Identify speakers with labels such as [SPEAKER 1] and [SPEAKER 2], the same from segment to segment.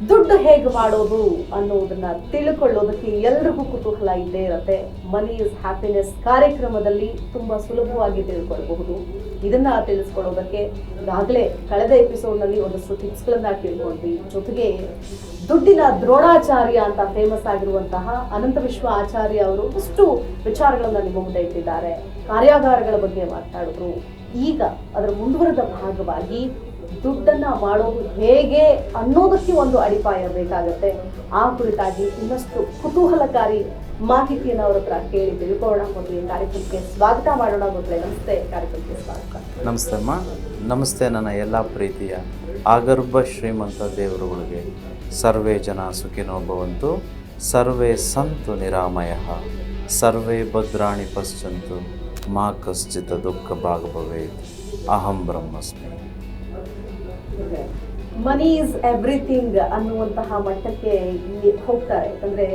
[SPEAKER 1] ದುಡ್ಡು ಹೇಗೆ ಮಾಡೋದು ಅನ್ನೋದನ್ನ ತಿಳ್ಕೊಳ್ಳೋದಕ್ಕೆ ಎಲ್ರಿಗೂ ಕುತೂಹಲ ಇದ್ದೇ ಇರತ್ತೆ. ಮನಿ ಇಸ್ ಹ್ಯಾಪಿನೆಸ್ ಕಾರ್ಯಕ್ರಮದಲ್ಲಿ ತುಂಬಾ ಸುಲಭವಾಗಿ ತಿಳ್ಕೊಳ್ಬಹುದು. ಇದನ್ನ ತಿಳಿಸ್ಕೊಳ್ಳೋದಕ್ಕೆ ಈಗಾಗಲೇ ಕಳೆದ ಎಪಿಸೋಡ್ನಲ್ಲಿ ಒಂದಷ್ಟು ಟಿಪ್ಸ್ ಗಳನ್ನ ತಿಳ್ಕೊಂಡ್ವಿ. ಜೊತೆಗೆ ದುಡ್ಡಿನ ದ್ರೋಣಾಚಾರ್ಯ ಅಂತ ಫೇಮಸ್ ಆಗಿರುವಂತಹ ಅನಂತ ವಿಶ್ವ ಆಚಾರ್ಯ ಅವರು ಅಷ್ಟು ವಿಚಾರಗಳನ್ನ ನಿಮ್ಮ ಮುಂದೆ ಇಟ್ಟಿದ್ದಾರೆ. ಕಾರ್ಯಾಗಾರಗಳ ಬಗ್ಗೆ ಮಾತಾಡಿದ್ರು. ಈಗ ಅದರ ಮುಂದುವರೆದ ಭಾಗವಾಗಿ ದುಡ್ಡನ್ನ ಮಾಡೋದು ಹೇಗೆ ಅನ್ನೋದಕ್ಕೆ ಒಂದು ಅಡಿಪಾಯ ಬೇಕಾಗತ್ತೆ. ಆ ಕುರಿತಾಗಿ ಇನ್ನಷ್ಟು ಕುತೂಹಲಕಾರಿ ಮಾಹಿತಿಯನ್ನು ಅವ್ರ ಹತ್ರ ಕೇಳಿ ತಿಳ್ಕೊಳ್ಳೋಣ. ಮೊದಲು ಕಾರ್ಯಕ್ರಮಕ್ಕೆ ಸ್ವಾಗತ ಮಾಡೋಣ. ಮೊದಲೇ ನಮಸ್ತೆ. ಕಾರ್ಯಕ್ರಮಕ್ಕೆ ಸ್ವಾಗತ.
[SPEAKER 2] ನಮಸ್ತೆ ಅಮ್ಮ. ನಮಸ್ತೆ ನನ್ನ ಎಲ್ಲ ಪ್ರೀತಿಯ ಆಗರ್ಭ ಶ್ರೀಮಂತ ದೇವರುಗಳಿಗೆ. ಸರ್ವೇ ಜನ ಸುಖಿನೋ ಭವಂತು ಸರ್ವೇ ಸಂತು ನಿರಾಮಯ, ಸರ್ವೇ ಭದ್ರಾಣಿ ಪಶ್ಚಂತು ಮಾ ಕಶ್ಚಿತ ದುಃಖ ಭಾಗ ಭವೇತ್ ಅಹಂ ಬ್ರಹ್ಮಸ್ಮಿ.
[SPEAKER 1] ಮನಿ ಇಸ್ ಎವ್ರಿಥಿಂಗ್ ಅನ್ನುವಂತಹ ಮಟ್ಟಕ್ಕೆ ಇಲ್ಲಿ ಹೋಗ್ತಾರೆ. ಯಾಕಂದ್ರೆ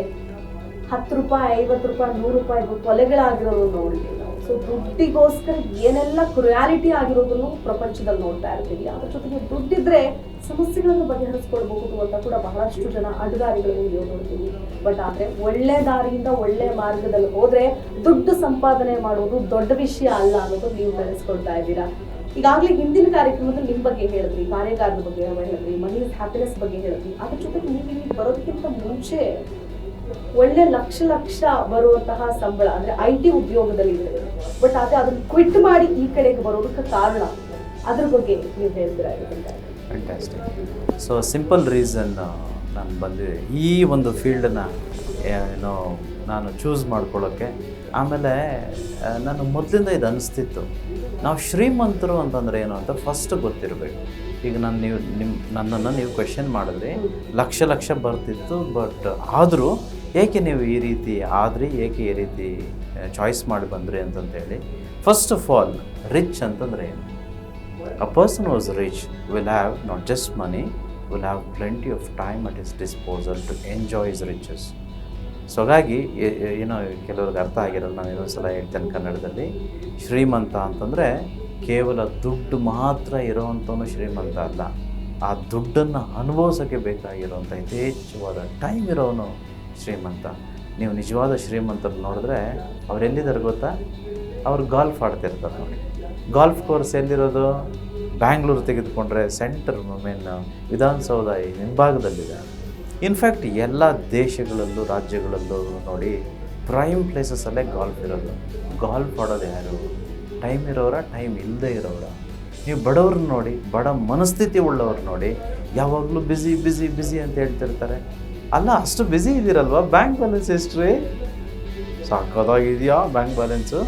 [SPEAKER 1] ಹತ್ತು ರೂಪಾಯಿ, ಐವತ್ತು ರೂಪಾಯಿ, ನೂರು ರೂಪಾಯಿ ಕೊಲೆಗಳಾಗಿರೋದು ನೋಡಿದ್ವಿ ನಾವು. ಸೊ ದುಡ್ಡಿಗೋಸ್ಕರ ಏನೆಲ್ಲ ಕ್ರಿಯಾಲಿಟಿ ಆಗಿರೋದನ್ನು ಪ್ರಪಂಚದಲ್ಲಿ ನೋಡ್ತಾ ಇರ್ತೀವಿ. ಅದ್ರ ಜೊತೆಗೆ ದುಡ್ಡಿದ್ರೆ ಸಮಸ್ಯೆಗಳನ್ನು ಬಗೆಹರಿಸ್ಕೊಳ್ಬಹುದು ಅಂತ ಕೂಡ ಬಹಳಷ್ಟು ಜನ ಅಡ್ಗಾರಿಗಳನ್ನು ನೀವು ನೋಡ್ತೀವಿ. ಬಟ್ ಆದ್ರೆ ಒಳ್ಳೆ ದಾರಿಯಿಂದ ಒಳ್ಳೆ ಮಾರ್ಗದಲ್ಲಿ ಹೋದ್ರೆ ದುಡ್ಡು ಸಂಪಾದನೆ ಮಾಡೋದು ದೊಡ್ಡ ವಿಷಯ ಅಲ್ಲ ಅನ್ನೋದು ನೀವು ಬೆಳೆಸ್ಕೊಳ್ತಾ ಇದ್ದೀರಾ. ಈಗಾಗಲೇ ಹಿಂದಿನ ಕಾರ್ಯಕ್ರಮದಲ್ಲಿ ನಿಮ್ಮ ಬಗ್ಗೆ ಹೇಳಿದ್ರಿ, ಕಾರ್ಯಗಾರದ ಬಗ್ಗೆ ಹೇಳಿದ್ರಿ ಮನಿ ಹ್ಯಾಪಿನೆಸ್ ಬಗ್ಗೆ ಹೇಳಿದ್ರಿ. ಅದ್ರ ಜೊತೆಗೆ ನೀವು ಇಲ್ಲಿ ಬರೋದಕ್ಕಿಂತ ಮುಂಚೆ ಒಳ್ಳೆ ಲಕ್ಷ ಲಕ್ಷ ಬರುವಂತಹ ಸಂಬಳ, ಅಂದ್ರೆ ಐ ಟಿ ಉದ್ಯೋಗದಲ್ಲಿ ಇದೆ ಬಟ್ ಆದ್ರೆ ಅದನ್ನ ಕ್ವಿಟ್ ಮಾಡಿ ಈ ಕಡೆಗೆ ಬರೋದಕ್ಕೆ ಕಾರಣ ಅದ್ರ ಬಗ್ಗೆ ನೀವು ಹೇಳ್ತೀರಾ
[SPEAKER 2] ಸೊ ಸಿಂಪಲ್ ರೀಸನ್ ನಾನು ಬಂದು ಈ ಒಂದು ಫೀಲ್ಡನ್ನ ಏನೋ ನಾನು ಚೂಸ್ ಮಾಡ್ಕೊಳ್ಳೋಕ್ಕೆ ಆಮೇಲೆ ನಾನು ಮೊದಲಿಂದ ಇದು ಅನಿಸ್ತಿತ್ತು. ನಾವು ಶ್ರೀಮಂತರು ಅಂತಂದ್ರೆ ಏನು ಅಂತ ಫಸ್ಟ್ ಗೊತ್ತಿರಬೇಕು. ಈಗ ನಾನು ನೀವು ನಿಮ್ಮ ನನ್ನನ್ನು ನೀವು ಕ್ವೆಶನ್ ಮಾಡಿದ್ರಿ. ಲಕ್ಷ ಲಕ್ಷ ಬರ್ತಿತ್ತು ಬಟ್ ಆದರೂ ಏಕೆ ನೀವು ಈ ರೀತಿ ಆದರೆ, ಏಕೆ ಈ ರೀತಿ ಚಾಯ್ಸ್ ಮಾಡಿ ಬಂದ್ರಿ ಅಂತಂತೇಳಿ. ಫಸ್ಟ್ ಆಫ್ ಆಲ್ ರಿಚ್ ಅಂತಂದ್ರೆ ಏನು? A person was rich will have not just money will have plenty of time at is disposal to enjoy is riches. So ಹಾಗಾಗಿ ಏನೋ ಕೆಲವ್ರಿಗೆ ಅರ್ಥ ಆಗಿರಲ್ಲ, ನಾನು ಇನ್ನೊಂದು ಸಲ ಹೇಳ್ತೇನೆ ಕನ್ನಡದಲ್ಲಿ. ಶ್ರೀಮಂತ ಅಂತಂದರೆ ಕೇವಲ ದುಡ್ಡು ಮಾತ್ರ ಇರೋವಂಥವನು ಶ್ರೀಮಂತ ಅಲ್ಲ. ಆ ದುಡ್ಡನ್ನು ಅನುಭವಿಸೋಕ್ಕೆ ಬೇಕಾಗಿರೋವಂಥ ಯಥೇಚ್ಛವಾದ ಟೈಮ್ ಇರೋನು ಶ್ರೀಮಂತ. ನೀವು ನಿಜವಾದ ಶ್ರೀಮಂತರು ನೋಡಿದ್ರೆ ಅವರೆಲ್ಲಿದ್ದಾರೆ ಗೊತ್ತಾ? ಅವ್ರು ಗಾಲ್ಫ್ ಆಡ್ತಿರ್ತಾರೆ ನೋಡಿ ಗಾಲ್ಫ್ ಕೋರ್ಸ್ ಎಲ್ಲಿರೋದು? ಬ್ಯಾಂಗ್ಳೂರು ತೆಗೆದುಕೊಂಡ್ರೆ ಸೆಂಟರ್ ಮೇನ್ ವಿಧಾನಸೌಧ ಈ ಹಿಂಭಾಗದಲ್ಲಿದೆ. ಇನ್ಫ್ಯಾಕ್ಟ್ ಎಲ್ಲ ದೇಶಗಳಲ್ಲೂ, ರಾಜ್ಯಗಳಲ್ಲೂ ನೋಡಿ ಪ್ರೈಮ್ ಪ್ಲೇಸಸಲ್ಲೇ ಗಾಲ್ಫ್ ಇರೋದು. ಗಾಲ್ಫ್ ಆಡೋದು ಯಾರು? ಟೈಮ್ ಇರೋರ ಟೈಮ್ ಇಲ್ಲದೆ ಇರೋರ ನೀವು ಬಡವ್ರನ್ನ ನೋಡಿ, ಬಡ ಮನಸ್ಥಿತಿ ಉಳ್ಳವ್ರು ನೋಡಿ, ಯಾವಾಗಲೂ ಬ್ಯುಸಿ ಬ್ಯುಸಿ ಬ್ಯುಸಿ ಅಂತ ಹೇಳ್ತಿರ್ತಾರೆ. ಅಲ್ಲ, ಅಷ್ಟು ಬ್ಯುಸಿ ಇದ್ದೀರಲ್ವ? ಬ್ಯಾಂಕ್ ಬ್ಯಾಲೆನ್ಸ್ ಎಷ್ಟು ಸಾಕೋದಾಗಿದೆಯಾ ಬ್ಯಾಂಕ್ ಬ್ಯಾಲೆನ್ಸು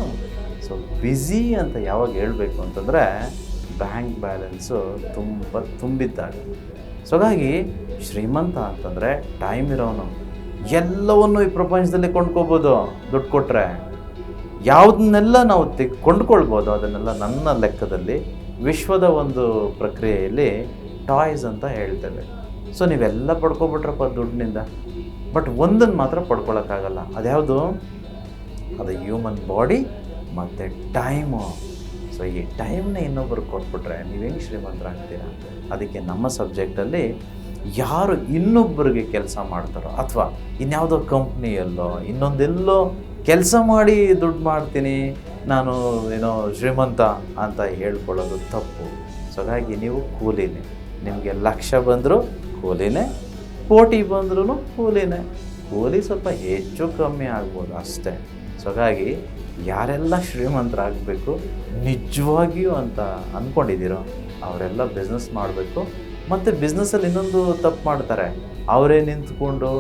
[SPEAKER 2] ಸೊ ಬ್ಯುಸಿ ಅಂತ ಯಾವಾಗ ಹೇಳಬೇಕು ಅಂತಂದರೆ ಬ್ಯಾಂಕ್ ಬ್ಯಾಲೆನ್ಸು ತುಂಬ ತುಂಬಿದ್ದಾಗ. ಸೊ ಹಾಗಾಗಿ ಶ್ರೀಮಂತ ಅಂತಂದರೆ ಟೈಮ್ ಇರೋನು. ಎಲ್ಲವನ್ನು ಈ ಪ್ರಪಂಚದಲ್ಲಿ ಕೊಂಡ್ಕೋಬೋದು, ದುಡ್ಡು ಕೊಟ್ಟರೆ ಯಾವುದನ್ನೆಲ್ಲ ನಾವು ತೆ ಕೊಂಡ್ಕೊಳ್ಬೋದು, ಅದನ್ನೆಲ್ಲ ನನ್ನ ಲೆಕ್ಕದಲ್ಲಿ ವಿಶ್ವದ ಒಂದು ಪ್ರಕ್ರಿಯೆಯಲ್ಲಿ ಟಾಯ್ಸ್ ಅಂತ ಹೇಳ್ತೇವೆ. ಸೊ ನೀವೆಲ್ಲ ಪಡ್ಕೊಬಿಟ್ರಪ್ಪ ದುಡ್ಡಿನಿಂದ. ಬಟ್ ಒಂದನ್ನು ಮಾತ್ರ ಪಡ್ಕೊಳಕ್ಕಾಗಲ್ಲ. ಅದ್ಯಾವುದು? ಅದು ಹ್ಯೂಮನ್ ಬಾಡಿ ಮತ್ತು ಟೈಮು ಸೊ ಈ ಟೈಮ್ನ ಇನ್ನೊಬ್ರಿಗೆ ಕೊಟ್ಬಿಟ್ರೆ ನೀವೇನು ಶ್ರೀಮಂತರಾಗ್ತೀರಾ ಅದಕ್ಕೆ ನಮ್ಮ ಸಬ್ಜೆಕ್ಟಲ್ಲಿ ಯಾರು ಇನ್ನೊಬ್ಬರಿಗೆ ಕೆಲಸ ಮಾಡ್ತಾರೋ ಅಥವಾ ಇನ್ಯಾವುದೋ ಕಂಪ್ನಿಯಲ್ಲೋ ಇನ್ನೊಂದೆಲ್ಲೋ ಕೆಲಸ ಮಾಡಿ ದುಡ್ಡು ಮಾಡ್ತೀನಿ, ನಾನು ಏನೋ ಶ್ರೀಮಂತ ಅಂತ ಹೇಳ್ಕೊಳ್ಳೋದು ತಪ್ಪು. ಸೊ ಹಾಗಾಗಿ ನೀವು ಕೂಲಿನೇ. ನಿಮಗೆ ಲಕ್ಷ ಬಂದರೂ ಕೂಲಿನೇ, ಕೋಟಿ ಬಂದ್ರೂ ಕೂಲಿನೇ. ಕೂಲಿ ಸ್ವಲ್ಪ ಹೆಚ್ಚು ಕಮ್ಮಿ ಆಗ್ಬೋದು ಅಷ್ಟೇ. ಸೊ ಹಾಗಾಗಿ ಯಾರೆಲ್ಲ ಶ್ರೀಮಂತರಾಗಬೇಕು, ನಿಜವಾಗಿಯೂ ಅಂತ ಅಂದ್ಕೊಂಡಿದ್ದೀರೋ ಅವರೆಲ್ಲ ಬಿಸ್ನೆಸ್ ಮಾಡಬೇಕು. ಮತ್ತು ಬಿಸ್ನೆಸ್ಸಲ್ಲಿ ಇನ್ನೊಂದು ತಪ್ಪು ಮಾಡ್ತಾರೆ. ಅವರೇ ನಿಂತ್ಕೊಂಡು,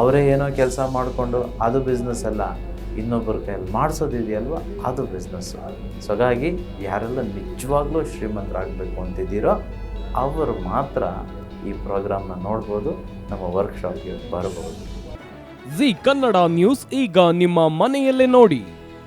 [SPEAKER 2] ಅವರೇ ಏನೋ ಕೆಲಸ ಮಾಡಿಕೊಂಡು, ಅದು ಬಿಸ್ನೆಸ್ ಅಲ್ಲ. ಇನ್ನೊಬ್ಬರ ಕೈಯಲ್ಲಿ ಮಾಡಿಸೋದಿದೆಯಲ್ವ? ಅದು ಬಿಸ್ನೆಸ್ಸು ಸೊ ಹಾಗಾಗಿ ಯಾರೆಲ್ಲ ನಿಜವಾಗ್ಲೂ ಶ್ರೀಮಂತರಾಗಬೇಕು ಅಂತಿದ್ದೀರೋ ಅವರು ಮಾತ್ರ ಈ ಪ್ರೋಗ್ರಾಮ್ನ ನೋಡ್ಬೋದು, ನಮ್ಮ ವರ್ಕ್ಶಾಪ್ಗೆ ಬರಬಹುದು
[SPEAKER 3] ಜಿ ಕನ್ನಡ ನ್ಯೂಸ್ ಈಗ ನಿಮ್ಮ ಮನೆಯಲ್ಲೇ ನೋಡಿ.